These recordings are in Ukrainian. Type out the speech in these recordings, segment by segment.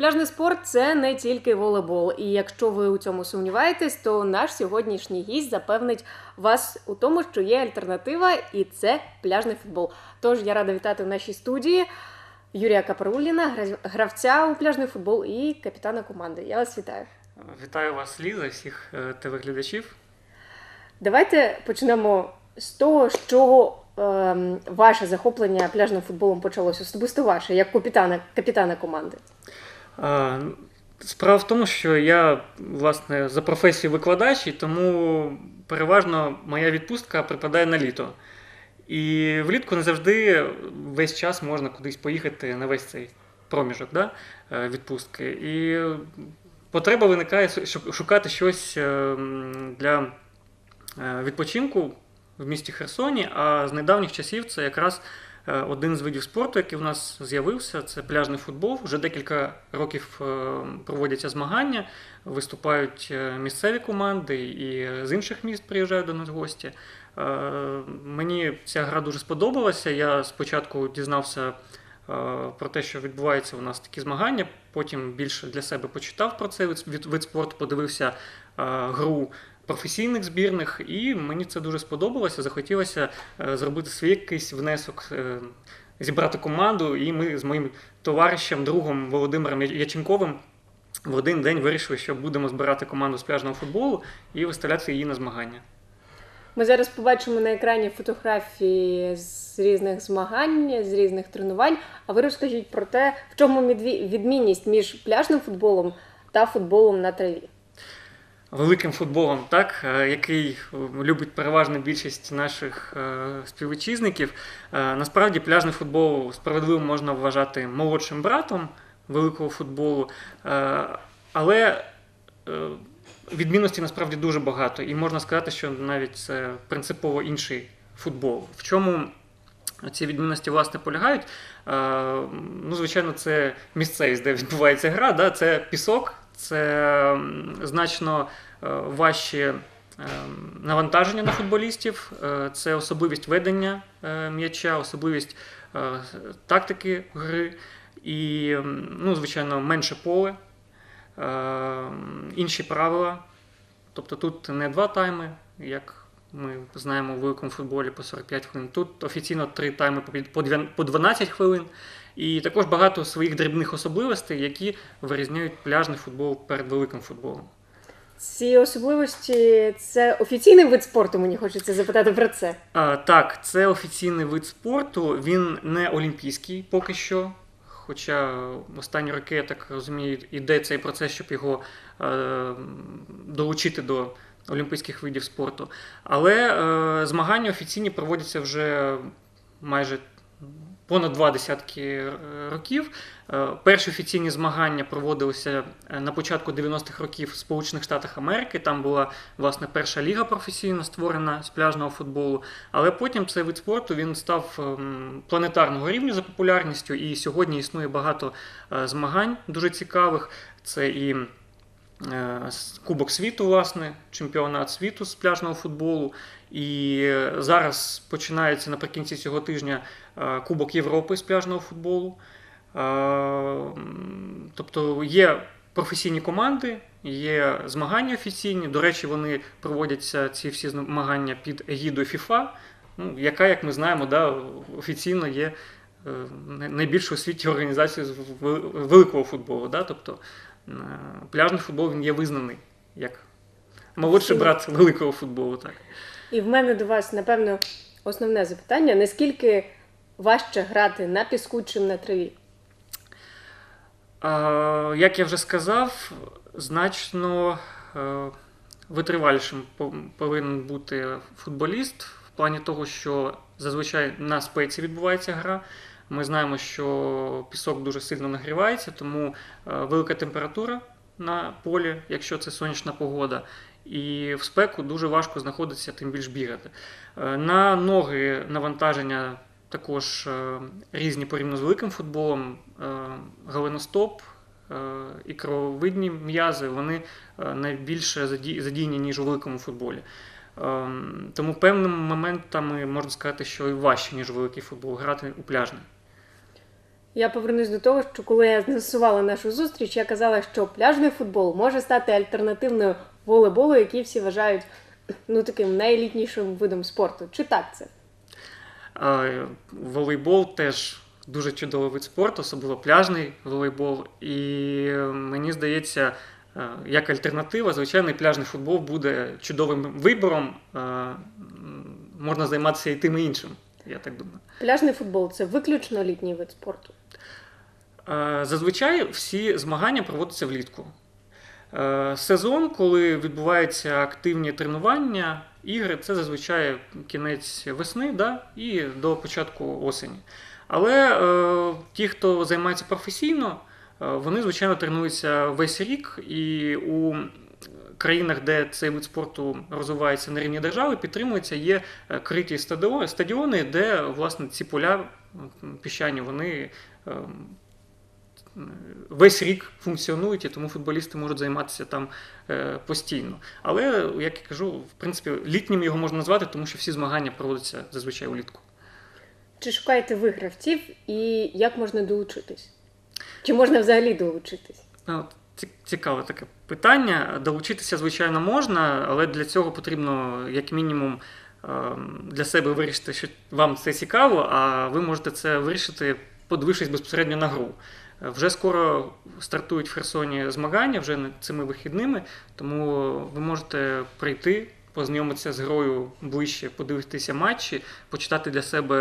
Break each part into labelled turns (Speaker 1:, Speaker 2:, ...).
Speaker 1: Пляжний спорт це не тільки волейбол. І якщо ви у цьому сумніваєтесь, то наш сьогоднішній гість запевнить вас у тому, що є альтернатива, і це пляжний футбол. Тож я рада вітати в нашій студії Юрія Капаруліна, гра- гравця у пляжний футбол і капітана команди. Я вас вітаю.
Speaker 2: Вітаю вас, Ліза, всіх е, телеглядачів.
Speaker 1: Давайте почнемо з того, з чого ем, ваше захоплення пляжним футболом почалося, особисто ваше, як капітана, капітана команди.
Speaker 2: Справа в тому, що я, власне, за професією викладач, і тому переважно моя відпустка припадає на літо. І влітку не завжди весь час можна кудись поїхати на весь цей проміжок да, е, відпустки. І потреба виникає шу- шукати щось е, для е, відпочинку в місті Херсоні. А з недавніх часів це якраз один з видів спорту, який у нас з'явився, це пляжний футбол. Вже декілька років е, проводяться змагання, виступають е, місцеві команди і з інших міст приїжджають до нас гості. Е, Мені ця гра дуже сподобалася. Я спочатку дізнався е, про те, що відбуваються у нас такі змагання. Потім більше для себе почитав про цей вид, спорту, подивився е, гру професійних збірних, і мені це дуже сподобалося. Захотілося е, зробити свій якийсь внесок, е, зібрати команду. І ми з моїм товаришем, другом Володимиром Яченковим в один день вирішили, що будемо збирати команду з пляжного футболу і виставляти її на змагання.
Speaker 1: Ми зараз побачимо на екрані фотографії з різних змагань, з різних тренувань. А ви розкажіть про те, в чому відмінність між пляжним футболом та футболом на траві.
Speaker 2: Великим футболом, так, е, який е, любить переважна більшість наших е, співвітчизників. Насправді пляжний футбол справедливо можна вважати молодшим братом великого футболу, але відмінностей насправді дуже багато, і можна сказати, що навіть це принципово інший футбол. В чому ці відмінності власне полягають? Ну, звичайно, це місцевість, де відбувається гра, да? це пісок, це значно е, важчі е, навантаження на футболістів, е, це особливість ведення е, м'яча, особливість тактики гри і, ну, звичайно, менше поле, інші правила. Тобто тут не два тайми, як ми знаємо у великому футболі по 45 хвилин. Тут офіційно три тайми по 12 хвилин. І також багато своїх дрібних особливостей, які вирізняють пляжний футбол перед великим футболом.
Speaker 1: Ці особливості це офіційний вид спорту. Мені хочеться запитати про це.
Speaker 2: А, так, це офіційний вид спорту. Він не олімпійський поки що. Хоча в останні роки, я так розумію, іде цей процес, щоб його е, долучити до олімпійських видів спорту. Але е, змагання офіційні проводяться вже майже понад два десятки е, років. Е, Перші офіційні змагання проводилися е, на початку 90-х років в Сполучених Штатах Америки. Там була власне перша ліга професійно створена з пляжного футболу. Але потім цей вид спорту він став ем, планетарного рівня за популярністю, і сьогодні існує багато змагань дуже цікавих. Це і Кубок світу, власне, чемпіонат світу з пляжного футболу. І е, зараз починається наприкінці цього тижня е, Кубок Європи з пляжного футболу. Е, Тобто є професійні команди, є змагання офіційні. До речі, вони проводяться ці всі змагання під егідою FIFA, ну, яка, як ми знаємо, да, офіційно є е, найбільшою у світі організацією з великого футболу. Да? Тобто е, пляжний футбол він є визнаний як молодший брат великого футболу. Так.
Speaker 1: І в мене до вас, напевно, основне запитання: наскільки важче грати на піску, чим на траві?
Speaker 2: А, Як я вже сказав, значно е, витривалішим повинен бути футболіст в плані того, що зазвичай на спеці відбувається гра. Ми знаємо, що пісок дуже сильно нагрівається, тому е, велика температура на полі, якщо це сонячна погода. І в спеку дуже важко знаходитися, тим більш бігати. Е, На ноги навантаження також е, різні порівняно з великим футболом. Голеностоп і крововидні м'язи вони найбільше заді- задіяні, ніж у великому футболі. Тому певними моментами можна сказати, що і важче, ніж великий футбол, грати у пляжний.
Speaker 1: Я повернусь до того, що коли я з'ясувала нашу зустріч, я казала, що пляжний футбол може стати альтернативною волейболу, який всі вважають ну таким найелітнішим видом спорту. Чи так це?
Speaker 2: Волейбол теж дуже чудовий вид спорту, особливо пляжний волейбол. І е, мені здається, е, як альтернатива, звичайний пляжний футбол буде чудовим вибором. Е, Можна займатися і тим і іншим, я так думаю.
Speaker 1: Пляжний футбол це виключно літній вид спорту.
Speaker 2: Е, Зазвичай всі змагання проводяться влітку. Е, Сезон, коли відбуваються активні тренування, ігри, це зазвичай кінець весни да, і до початку осені. Але е, ті, хто займається професійно, е, вони, звичайно, тренуються весь рік, і у країнах, де цей вид спорту розвивається на рівні держави, підтримуються є криті стадіони, де власне ці поля піщані, вони весь рік функціонують, і тому футболісти можуть займатися там е, постійно. Але, як я кажу, в принципі, літнім його можна назвати, тому що всі змагання проводяться зазвичай улітку.
Speaker 1: Чи шукаєте ви гравців і як можна долучитись? Чи можна взагалі долучитись?
Speaker 2: Ну, Цікаве таке питання. Долучитися, звичайно, можна, але для цього потрібно, як мінімум, ем, для себе вирішити, що вам це цікаво, а ви можете це вирішити, подивившись безпосередньо на гру. Е, Вже скоро стартують в Херсоні змагання, вже цими вихідними, тому ви можете прийти, познайомитися з грою ближче, подивитися матчі, почитати для себе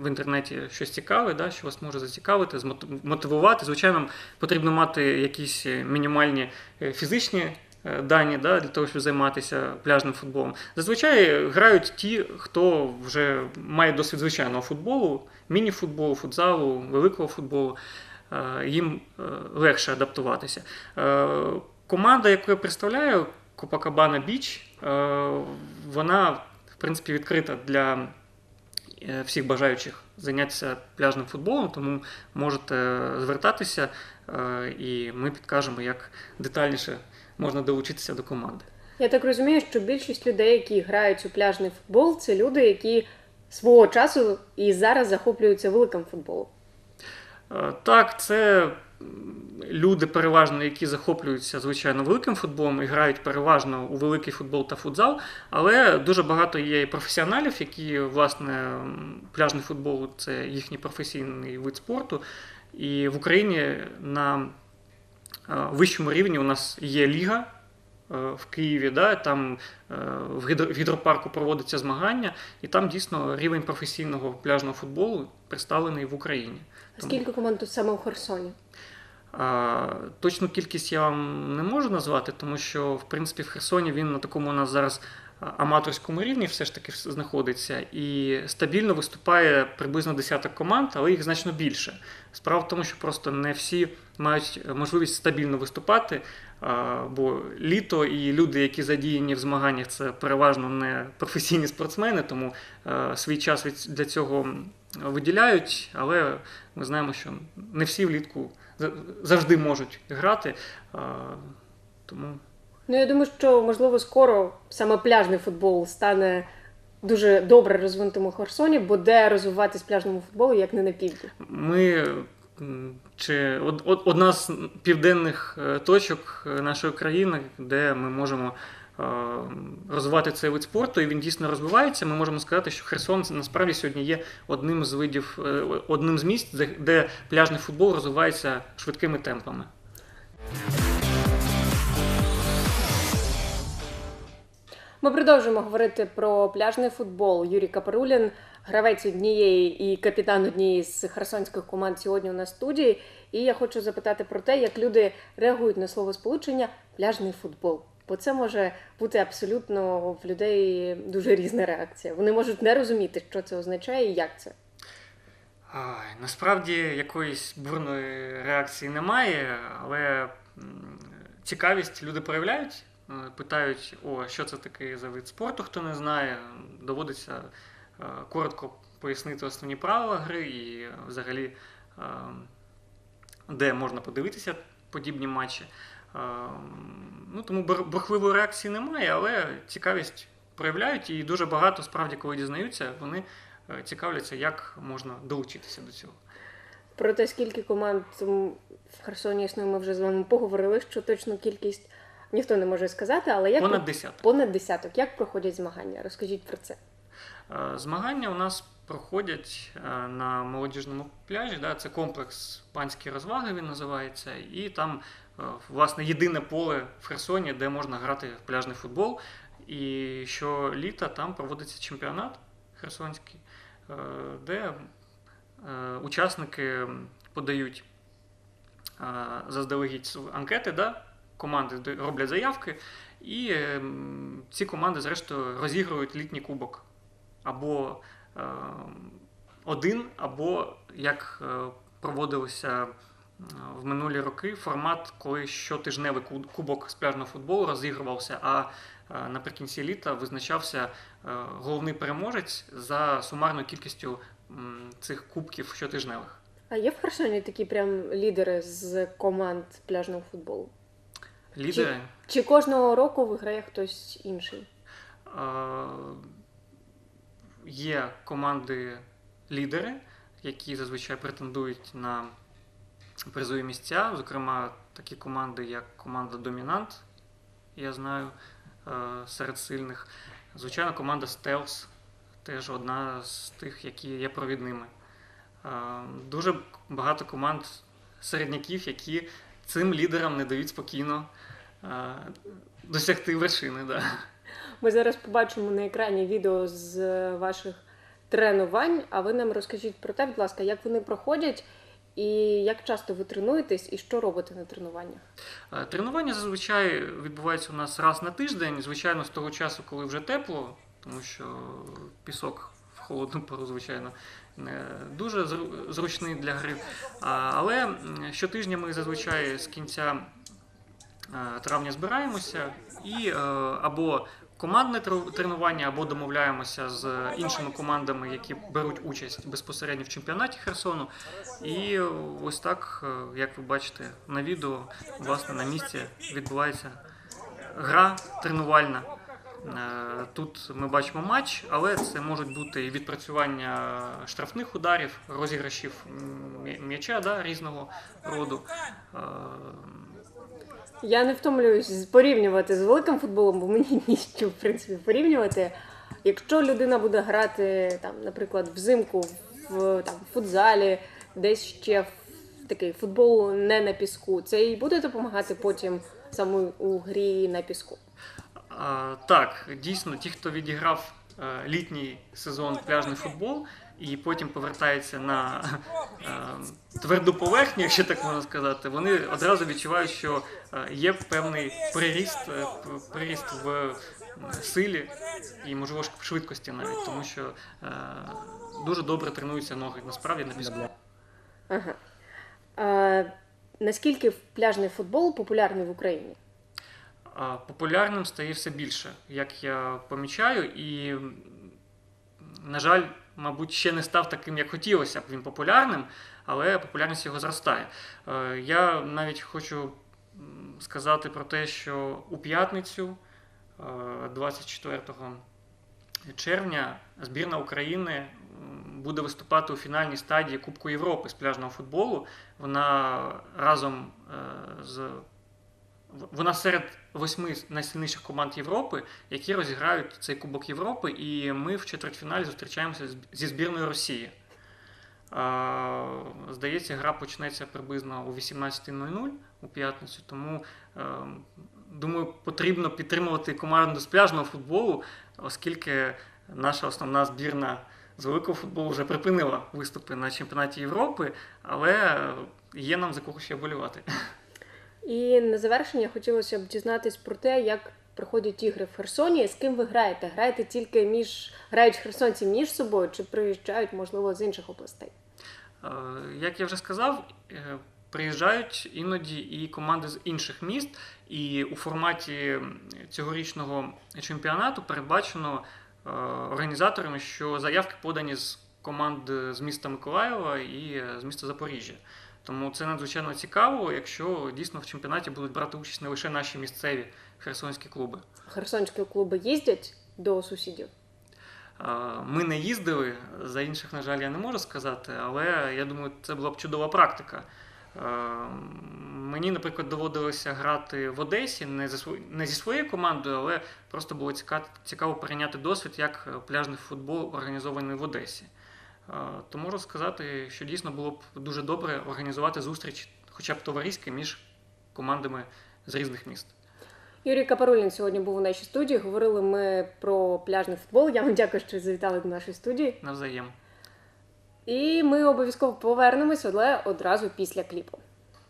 Speaker 2: в інтернеті щось цікаве, да, що вас може зацікавити, мотивувати. Звичайно, потрібно мати якісь мінімальні е, фізичні дані да, для того, щоб займатися пляжним футболом. Зазвичай грають ті, хто вже має досвід звичайного футболу, міні-футболу, футзалу, великого футболу. Е, Їм е, легше адаптуватися. Е, Команда, яку я представляю, Копакабана Біч, е, вона в принципі відкрита для е, всіх бажаючих зайнятися пляжним футболом, тому можете звертатися, е, і ми підкажемо, як детальніше можна долучитися до команди.
Speaker 1: Я так розумію, що більшість людей, які грають у пляжний футбол, це люди, які свого часу і зараз захоплюються великим футболом.
Speaker 2: Е, Так, це люди переважно, які захоплюються звичайно великим футболом і грають переважно у великий футбол та футзал, але дуже багато є і професіоналів, які власне пляжний футбол це їхній професійний вид спорту. І в Україні на вищому рівні у нас є ліга. е, В Києві, да, там е, в гідропарку проводиться змагання, і там дійсно рівень професійного пляжного футболу представлений в Україні.
Speaker 1: А скільки команд тут саме у Херсоні?
Speaker 2: Точну кількість я вам не можу назвати, тому що в принципі в Херсоні він на такому у нас зараз аматорському рівні все ж таки знаходиться і стабільно виступає приблизно десяток команд, але їх значно більше. Справа в тому, що просто не всі мають можливість стабільно виступати, бо літо і люди, які задіяні в змаганнях, це переважно не професійні спортсмени, тому е, свій час для цього виділяють, але ми знаємо, що не всі влітку за- завжди можуть грати. Тому
Speaker 1: Ну я думаю, що можливо скоро саме пляжний футбол стане дуже добре розвинутим у Херсоні, бо де розвиватись пляжному футболу, як не на півдні.
Speaker 2: ми чи од- од- одна з південних е, точок е, нашої країни, де ми можемо е, розвивати цей вид спорту, і він дійсно розвивається. Ми можемо сказати, що Херсон насправді сьогодні є одним з видів, одним з місць, де- де пляжний футбол розвивається швидкими темпами.
Speaker 1: Ми продовжуємо говорити про пляжний футбол. Юрій Капарулін, гравець однієї і капітан однієї з херсонських команд сьогодні у нас студії. І я хочу запитати про те, як люди реагують на слово сполучення пляжний футбол. Бо це може бути абсолютно в людей дуже різна реакція. Вони можуть не розуміти, що це означає і як це.
Speaker 2: Ай, насправді якоїсь бурної реакції немає, але цікавість люди проявляють, питають, о, що це таке за вид спорту, хто не знає. Доводиться е, коротко пояснити основні правила гри і е, взагалі, е, де можна подивитися подібні матчі. Е, Ну, тому бур- бурхливої реакції немає, але цікавість проявляють, і дуже багато справді, коли дізнаються, вони е, цікавляться, як можна долучитися до цього.
Speaker 1: Про те, скільки команд в Херсоні існує, ми вже з вами поговорили, що точну кількість ніхто не може сказати, але як
Speaker 2: Понад десяток.
Speaker 1: понад десяток. Як проходять змагання? Розкажіть про це.
Speaker 2: Е, Змагання у нас проходять е, на молодіжному пляжі. Да, це комплекс панські розваги, він називається. І там, е, власне, єдине поле в Херсоні, де можна грати в пляжний футбол. І щоліта там проводиться чемпіонат херсонський, де учасники подають заздалегідь анкети, да? Команди роблять заявки, і е, ці команди, зрештою, розігрують літній кубок. Або е, один, або як е, проводилося в минулі роки формат, коли щотижневий ку- кубок з пляжного футболу розігрувався, а е, наприкінці літа визначався е, головний переможець за сумарною кількістю цих кубків щотижневих.
Speaker 1: А є в Херсоні такі прям лідери з команд пляжного футболу?
Speaker 2: Лідери.
Speaker 1: Чи кожного року виграє хтось інший?
Speaker 2: Е, Є команди лідери, які зазвичай претендують на призові місця. Зокрема, такі команди, як команда Домінант, я знаю, е, серед сильних. Звичайно, команда Стелс теж одна з тих, які є провідними. Е, Дуже багато команд середняків, які цим лідерам не дають спокійно е, досягти вершини. Да.
Speaker 1: Ми зараз побачимо на екрані відео з ваших тренувань. А ви нам розкажіть про те, будь ласка, як вони проходять, і як часто ви тренуєтесь, і що робите на тренуваннях?
Speaker 2: Е, Тренування зазвичай відбувається у нас раз на тиждень, звичайно, з того часу, коли вже тепло, тому що пісок в холодну пору, звичайно, дуже зру- зручний для гри. Але щотижня ми зазвичай з кінця е, травня збираємося і е, або командне тренування, або домовляємося з іншими командами, які беруть участь безпосередньо в чемпіонаті Херсону. І ось так, е, як ви бачите на відео, власне, на місці відбувається гра тренувальна. Е, Тут ми бачимо матч, але це можуть бути і відпрацювання штрафних ударів, розіграшів м'яча да, різного роду. Е,
Speaker 1: Я не втомлююсь порівнювати з великим футболом, бо мені ніщо в принципі порівнювати. Якщо людина буде грати там, наприклад, взимку в там футзалі, десь ще в такий футбол не на піску, це і буде допомагати потім саме у грі на піску.
Speaker 2: Так, дійсно, ті, хто відіграв е, літній сезон пляжний футбол і потім повертається на е, тверду поверхню, якщо так можна сказати, вони одразу відчувають, що е, є певний приріст, приріст в силі і, можливо, в швидкості навіть, тому що дуже добре тренуються ноги насправді на піску.
Speaker 1: Ага. А, наскільки пляжний футбол популярний в Україні?
Speaker 2: Популярним стає все більше, як я помічаю, і, на жаль, мабуть, ще не став таким, як хотілося б він популярним, але популярність його зростає. Е, Я навіть хочу сказати про те, що у п'ятницю, е, 24 червня, збірна України буде виступати у фінальній стадії Кубку Європи з пляжного футболу. Вона разом е, з вона серед восьми найсильніших команд Європи, які розіграють цей Кубок Європи, і ми в четвертьфіналі зустрічаємося зі збірною Росії. Здається, гра почнеться приблизно о 18.00 у п'ятницю, тому е, думаю, потрібно підтримувати команду з пляжного футболу, оскільки наша основна збірна з великого футболу вже припинила виступи на чемпіонаті Європи, але є нам за кого ще вболівати.
Speaker 1: І на завершення хотілося б дізнатись про те, як проходять ігри в Херсоні, з ким ви граєте? Граєте тільки між грають херсонці між собою, чи приїжджають, можливо, з інших областей?
Speaker 2: Е, Як я вже сказав, е, приїжджають іноді і команди з інших міст, і у форматі цьогорічного чемпіонату передбачено е, організаторами, що заявки подані з команд з міста Миколаєва і з міста Запоріжжя. Тому це надзвичайно цікаво, якщо дійсно в чемпіонаті будуть брати участь не лише наші місцеві херсонські клуби.
Speaker 1: Херсонські клуби їздять до сусідів.
Speaker 2: Ми не їздили, за інших, на жаль, я не можу сказати, але я думаю, це була б чудова практика. Мені, наприклад, доводилося грати в Одесі не, не зі своєю командою, але просто було цікаво, цікаво перейняти досвід, як пляжний футбол організований в Одесі. То можу сказати, що дійсно було б дуже добре організувати зустріч, хоча б товариська, між командами з різних міст.
Speaker 1: Юрій Капарулін сьогодні був у нашій студії. Говорили ми про пляжний футбол. Я вам дякую, що завітали до нашої студії.
Speaker 2: Навзаєм.
Speaker 1: І ми обов'язково повернемось, але одразу після кліпу.